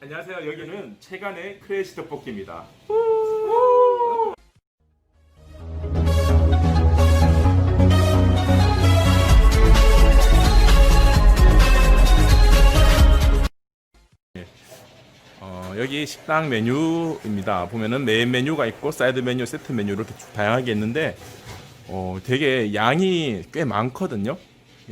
안녕하세요. 여기는 최간의 크레이시 떡볶이입니다. 어, 여기 식당 메뉴입니다. 보면은 메인 메뉴가 있고 사이드 메뉴, 세트 메뉴 이렇게 쭉 다양하게 있는데 어, 되게 양이 꽤 많거든요.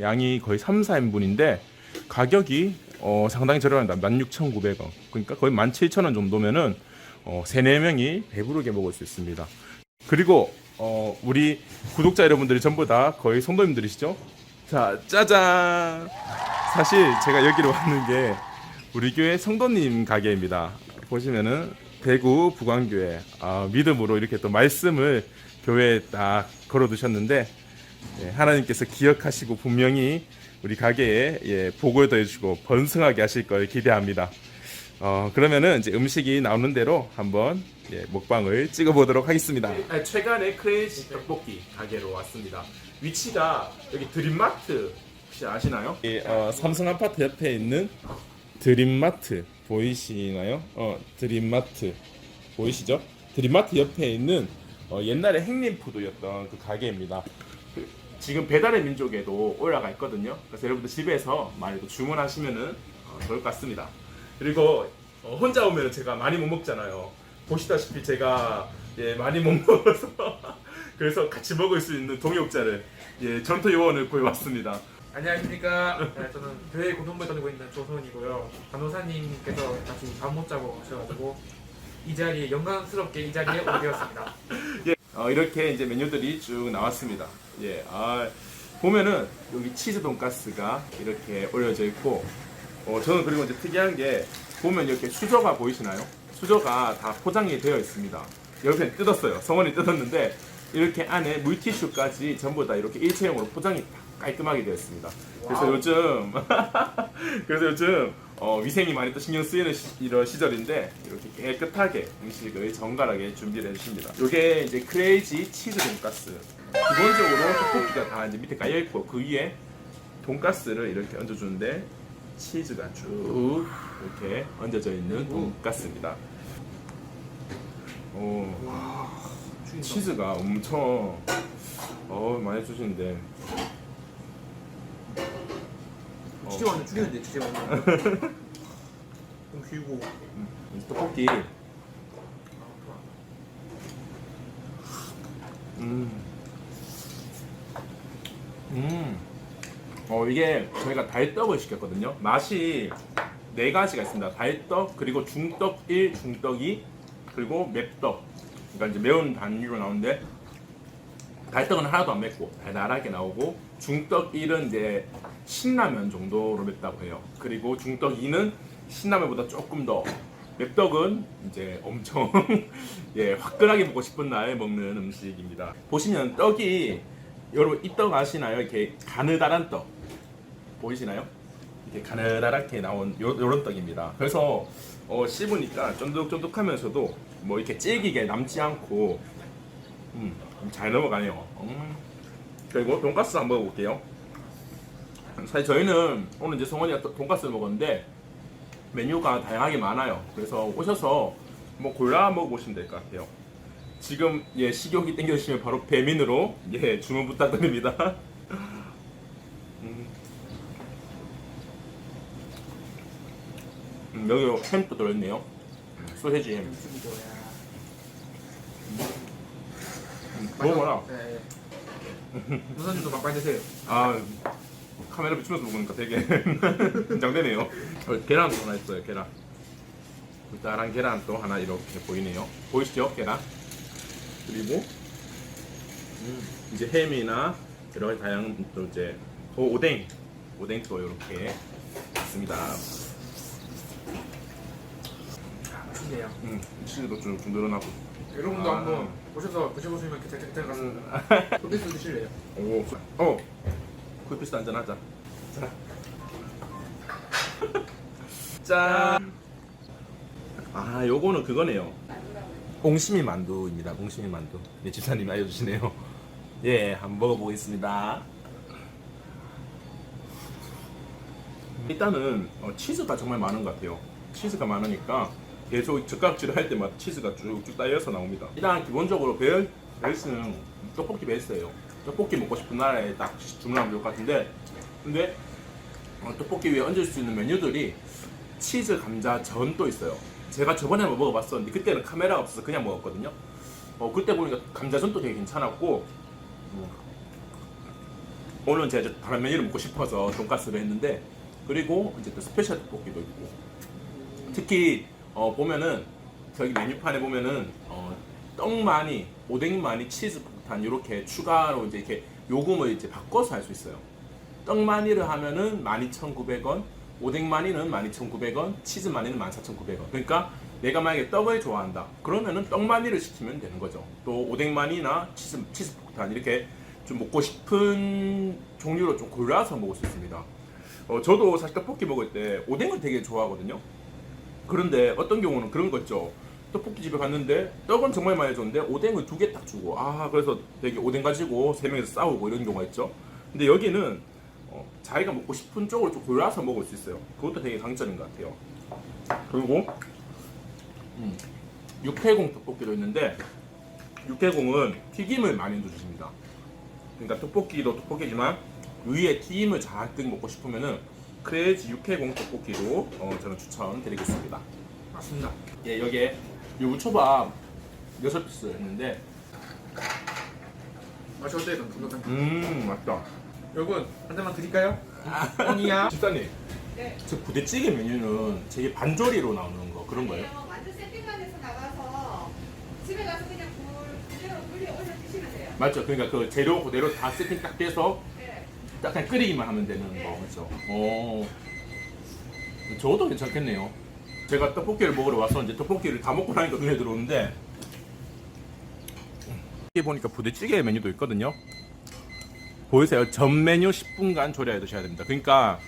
양이 거의 3, 4인분인데 가격이 어, 상당히 저렴합니다. 16,900원. 그러니까 거의 17,000원 정도면은 어, 3, 4명이 배부르게 먹을 수 있습니다. 그리고 어, 우리 구독자 여러분들이 전부 다 거의 성도님들이시죠? 자, 짜잔! 사실 제가 여기로 왔는 게 우리 교회 성도님 가게입니다. 보시면은 대구 부광교회 아, 믿음으로 이렇게 또 말씀을 교회에 딱 걸어두셨는데 예, 하나님께서 기억하시고 분명히 우리 가게에 예, 복을 더해주시고 번성하게 하실 걸 기대합니다. 어, 그러면은 이제 음식이 나오는 대로 한번 예, 먹방을 찍어보도록 하겠습니다. 최근에 크레이지 떡볶이 가게로 왔습니다. 위치가 여기 드림마트 혹시 아시나요? 예, 어, 삼성 아파트 옆에 있는 드림마트 보이시나요? 어, 드림마트 보이시죠? 드림마트 옆에 있는 어, 옛날에 행림푸드였던 그 가게입니다. 그, 지금 배달의 민족에도 올라가 있거든요. 그래서 여러분들 집에서 많이 또 주문하시면은 어, 좋을 것 같습니다. 그리고 어, 혼자 오면 제가 많이 못 먹잖아요. 보시다시피 제가 예, 많이 못 먹어서 그래서 같이 먹을 수 있는 동역자를 예, 전투 요원을 구해왔습니다. 안녕하십니까. 네, 저는 교회 공동부에 다니고 있는 조선이고요. 간호사님께서 같이 잠못 자고 오셔가지고 이 자리에 영광스럽게 이 자리에 오게 되었습니다. 어, 이렇게 이제 메뉴들이 쭉 나왔습니다. 예, 아, 보면은 여기 치즈 돈가스가 이렇게 올려져 있고, 어, 저는 그리고 이제 특이한 게 보면 이렇게 수저가 보이시나요? 수저가 다 포장이 되어 있습니다. 옆에 뜯었어요. 성원이 뜯었는데 이렇게 안에 물티슈까지 전부 다 이렇게 일체형으로 포장이 다 깔끔하게 되어 있습니다. 그래서. 요즘 그래서 요즘 어, 위생이 많이 또 신경 쓰이는 시, 이런 시절인데 이렇게 깨끗하게 음식을 정갈하게 준비를 해주십니다. 이게 이제 크레이지 치즈 돈가스. 기본적으로 떡볶이가 다 이제 밑에 깔려 있고 그 위에 돈가스를 이렇게 얹어주는데 치즈가 쭉 이렇게 얹어져 있는 돈가스입니다. 오, 치즈가 엄청 어, 많이 주시는데 주제 완전 죽이는데 주제 완전. 좀 귀고. 떡볶이 음. 음. 어, 이게 저희가 달떡을 시켰거든요. 맛이 네 가지가 있습니다. 달떡, 그리고 중떡 1, 중떡 2, 그리고 맵떡. 그러니까 이제 매운 단위로 나오는데, 달떡은 하나도 안 맵고, 달달하게 나오고, 중떡 1은 이제 신라면 정도로 맵다고 해요. 그리고 중떡 2는 신라면보다 조금 더 맵떡은 이제 엄청 예 화끈하게 먹고 싶은 날 먹는 음식입니다. 보시면 떡이 여러분 이떡 아시나요? 이렇게 가느다란 떡 보이시나요? 이렇게 가느다랗게 나온 요, 요런 떡입니다. 그래서 어, 씹으니까 쫀득쫀득하면서도 뭐 이렇게 질기게 남지 않고 음, 잘 넘어가네요. 음. 그리고 돈가스 한번 먹어볼게요. 사실 저희는 오늘 이제 성원이가 또 돈가스를 먹었는데 메뉴가 다양하게 많아요. 그래서 오셔서 뭐 골라 먹어보시면 될 것 같아요. 지금 예 식욕이 땡겨주시면 바로 배민으로 예 주문 부탁드립니다. 음. 음, 여기 햄도 들어있네요. 소세지 햄. 죽이고야. 음. 네. 조선님도 막빨리 드세요. 아 카메라 비추면서 먹으니까 되게 긴장되네요. 어, 계란도 하나 있어요. 계란. 달달한 계란 또 하나 이렇게 보이네요. 보이시죠? 계란. 그리고 음, 이제 햄이나 여러 가지 다양한 또 이제 오, 오뎅, 오뎅 또 이렇게 있습니다. 맛있네요. 음, 치즈도 좀, 좀 늘어나고. 여러분도 아. 한번 오셔서 드셔보시면 것 같습니다. 소비스 드실래요? 오, 어, 쿨피스 한잔 하자. 자, 짠. 아, 요거는 그거네요. 옹심이 만두입니다. 옹심이 만두. 네, 집사님이 알려주시네요. 예, 한번 먹어보겠습니다. 일단은 어, 치즈가 정말 많은 것 같아요. 치즈가 많으니까 계속 젓가락질을 할 때마다 치즈가 쭉쭉 쌓여서 나옵니다. 일단 기본적으로 베, 베이스는 떡볶이 베이스예요. 떡볶이 먹고 싶은 나라에 딱 주문하면 될 것 같은데 근데 어, 떡볶이 위에 얹을 수 있는 메뉴들이 치즈 감자 전도 있어요. 제가 저번에 한번 먹어봤었는데 그때는 카메라가 없어서 그냥 먹었거든요. 어, 그때 보니까 감자전도 되게 괜찮았고 음, 오늘은 제가 다른 메뉴를 먹고 싶어서 돈가스를 했는데 그리고 이제 또 스페셜 떡볶이도 있고 특히 어, 보면은 저기 메뉴판에 보면은 어, 떡 많이 오뎅 많이 치즈 폭탄 이렇게 추가로 이제 이렇게 요금을 이제 바꿔서 할 수 있어요. 떡 많이를 하면은 12,900원, 오뎅 많이는 12,900원, 치즈 많이는 14,900원. 그러니까 내가 만약에 떡을 좋아한다. 그러면은 떡 많이를 시키면 되는 거죠. 또 오뎅 많이나 치즈 치즈 폭탄 이렇게 좀 먹고 싶은 종류로 좀 골라서 먹을 수 있습니다. 어, 저도 사실 떡볶이 먹을 때 오뎅을 되게 좋아하거든요. 그런데 어떤 경우는 그런 거 있죠. 떡볶이 집에 갔는데 떡은 정말 많이 줬는데 오뎅을 두 개 딱 주고 아 그래서 되게 오뎅 가지고 세 명이서 싸우고 이런 경우가 있죠. 근데 여기는 어, 자기가 먹고 싶은 쪽으로 좀 골라서 먹을 수 있어요. 그것도 되게 강점인 것 같아요. 그리고 음, 육회공 떡볶이도 있는데 육회공은 튀김을 많이 넣어주십니다. 그러니까 떡볶이도 떡볶이지만 위에 튀김을 잔뜩 먹고 싶으면은 크레이지 육회공 떡볶이도 어, 저는 추천드리겠습니다. 맞습니다. 예, 여기에 유부초밥 6피스 했는데 맛이 어때요? 음 맛있다. 여러분 한 잔만 드릴까요? 뻥이야. 집사님, 네. 저 부대찌개 메뉴는 되게 반조리로 나오는 거 그런 거예요? 아니요, 완전 세팅관에서 나가서 집에 가서 그냥 물 그대로 물에 올려 드시면 돼요. 맞죠? 그러니까 그 재료 그대로 다 세팅 딱 돼서 네. 딱 그냥 끓이기만 하면 되는 네. 거 맞죠? 오, 저것도 괜찮겠네요. 제가 떡볶이를 먹으러 와서 이제 떡볶이를 다 먹고 나니까 눈에 들어오는데 여기 보니까 부대찌개 메뉴도 있거든요. 보이세요? 전 메뉴 10분간 조리해 두셔야 됩니다. 그러니까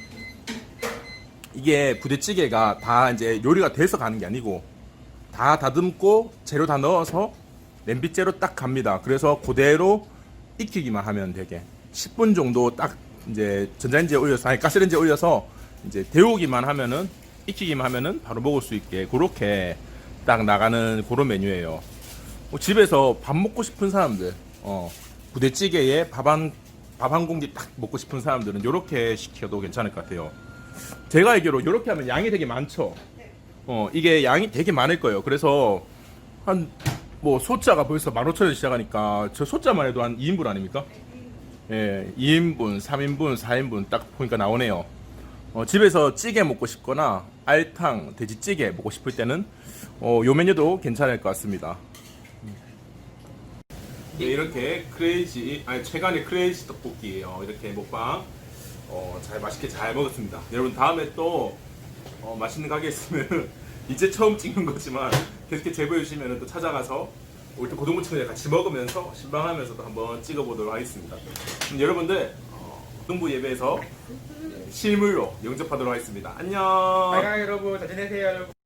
이게 부대찌개가 다 이제 요리가 돼서 가는 게 아니고 다 다듬고 재료 다 넣어서 냄비째로 딱 갑니다. 그래서 그대로 익히기만 하면 되게 10분 정도 딱 이제 전자레인지에 올려서 아니 가스레인지에 올려서 이제 데우기만 하면은 익히기만 하면은 바로 먹을 수 있게 그렇게 딱 나가는 그런 메뉴예요. 뭐 집에서 밥 먹고 싶은 사람들, 어, 부대찌개에 밥 한 밥 한 공기 딱 먹고 싶은 사람들은 이렇게 시켜도 괜찮을 것 같아요. 제가 알기로 이렇게 하면 양이 되게 많죠. 어, 이게 양이 되게 많을 거예요. 그래서 한 뭐 소자가 벌써 15,000원 시작하니까 저 소자만 해도 한 2인분 아닙니까? 예, 2인분, 3인분, 4인분 딱 보니까 나오네요. 어, 집에서 찌개 먹고 싶거나 알탕, 돼지찌개 먹고 싶을 때는 어, 요 메뉴도 괜찮을 것 같습니다. 네, 이렇게 크레이지, 아니 최간의 크레이지 떡볶이 어, 이렇게 먹방 어, 잘 맛있게 잘 먹었습니다. 여러분 다음에 또 어, 맛있는 가게 있으면 이제 처음 찍는 거지만 계속 제보해 주시면 또 찾아가서 우리 또 고등부청에 같이 먹으면서 신방하면서도 한번 찍어보도록 하겠습니다. 여러분들 어, 고등부 예배에서 실물로 영접하도록 하겠습니다. 안녕. 빨강 여러분 잘 지내세요, 여러분.